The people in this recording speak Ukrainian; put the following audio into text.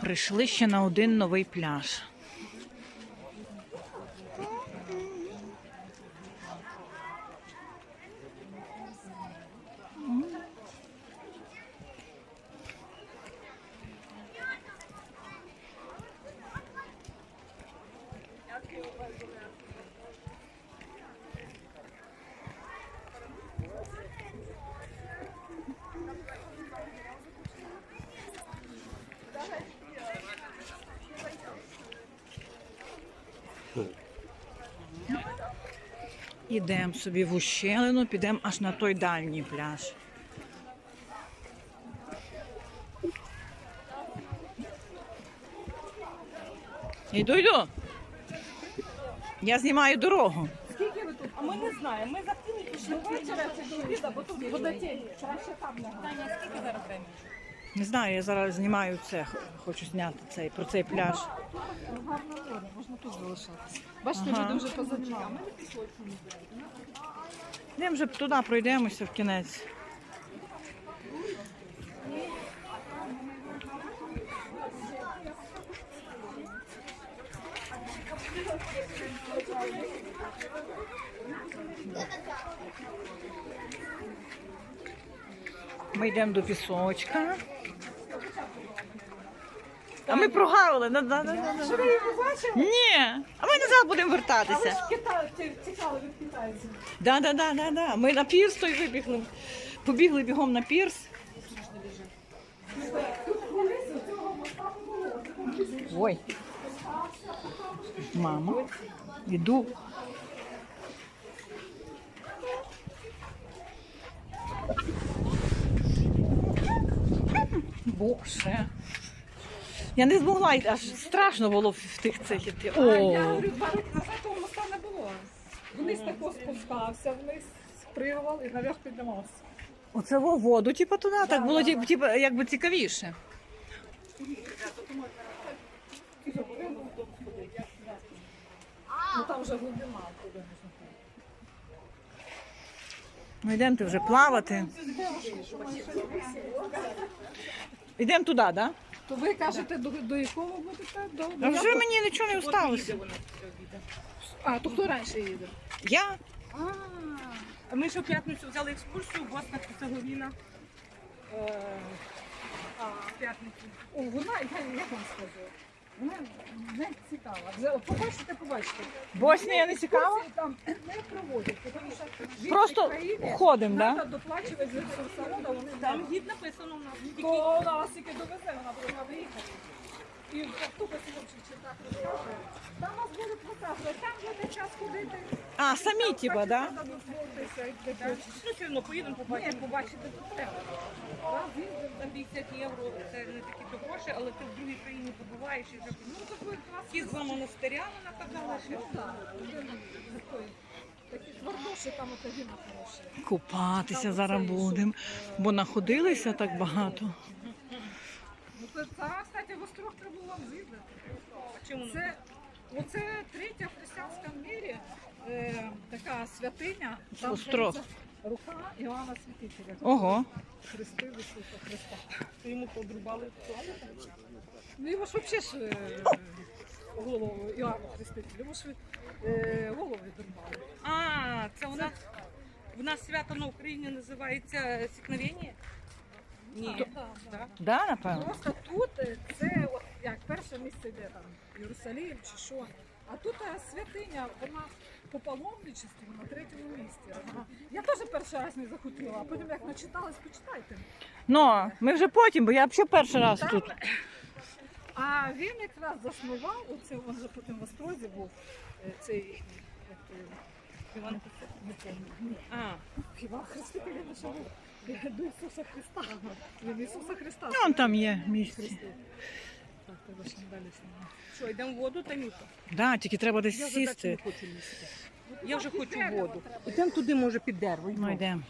Прийшли ще на один новий пляж. Ідемо собі в ущелину, підемо аж на той дальній пляж. Йду, йду. Я знімаю дорогу. Скільки ви тут? А ми не знаємо. Ми захотіли пішли вечора чи до обіду, бо тут водотень. Краще там лягати. Таня, скільки зараз времени? Не знаю, я зараз знімаю це, хочу зняти цей про цей пляж. Гарна вода, можна тут залишатися. Бачите, Ага. люди вже позамінали. Йдемо вже туди пройдемося в кінець. Ми йдемо до пісочка. А ми прогавили. Да, да, да, да, да. Ви її бачили? Ні, а ми назад будемо Але вертатися. ж Китай, цікаво від китайців. Да, да, да, да, да. Ми на пірс той вибігли. Побігли бігом на пірс. Ой. Мама. Іду. Боже. Я не змогла йти, аж страшно було в тих цих іти. А я говорю, назад того моста не було. Вниз тако спускався, вниз спригував і наверх піднімався. оце во воду, типу, туди, так було типу, типу, якби цікавіше. Ну там вже глибина туди. Ну, йдемо вже плавати. Йдемо туди, так? Да? То ви кажете, до, до якого будете? До, А вже мені нічого не осталося. А, то хто раніше їде? Я? А Ми ще в п'ятницю взяли екскурсію Босна Херцеговіна. Е, а, в п'ятницю. О, вона, я, я вам скажу, вона не цікава. Вже побачите, побачите. Боснія не цікаво? Екскурсії Там не проводять, тому що в Просто країні ходимо, треба? Да? доплачувати за екскурсовода, вони Там гід написано у нас. Тільки то нас тільки довезе, вона повинна виїхати. І в автобусі хлопчик чи так розказує. Там вас будуть показувати, там буде час ходити. А, самі, типа, Хочете, да? дозволитися, як де хочеш. ну, все одно поїдемо Ні, побачимо. побачити тут треба. Раз їздив, Там 50 євро, це не такі але ти в другій країні побуваєш і вже Ну, ті два монастиря вона казала, що Ну, там Купатися зараз будемо, бо находилися так багато. Ну, кстати, в остров треба було з'їздити. Це, оце третя в християнському мірі е, така святиня. Там Остров. Рука Іоанна Святителя. Ого. Хрести Ісуса Христа. то йому подрубали. Ну його ж взагалі ж е, голову Іоанна Хрестителя, його ж е, голову відрубали. А, це у нас в нас свято на Україні називається Сікновення? Ні. Да, да. Да, напевно? Просто тут е, це от, як перше місце, де там Єрусалим чи що. А тут е, святиня, вона по паломничеству на третьому місці. Я теж перший раз не захотіла, а потім як начиталась, почитайте. Ну, ми вже потім, бо я взагалі перший раз Там, тут. А він якраз заснував, оце він вже потім в Острозі був е, цей як то його, Іван не пам'ятаю. А, Іван Хреститель він ще був е, до Ісуса Христа. Він Ісуса Христа. Ну, он там є місце. Хрестив. Що, йдемо в воду, Танюша? Да, тільки треба десь Я вже так не сісти. хочу лізти. Я вже хочу воду. Ідемо Йдемо туди, може, під дерево. Ну, йдемо.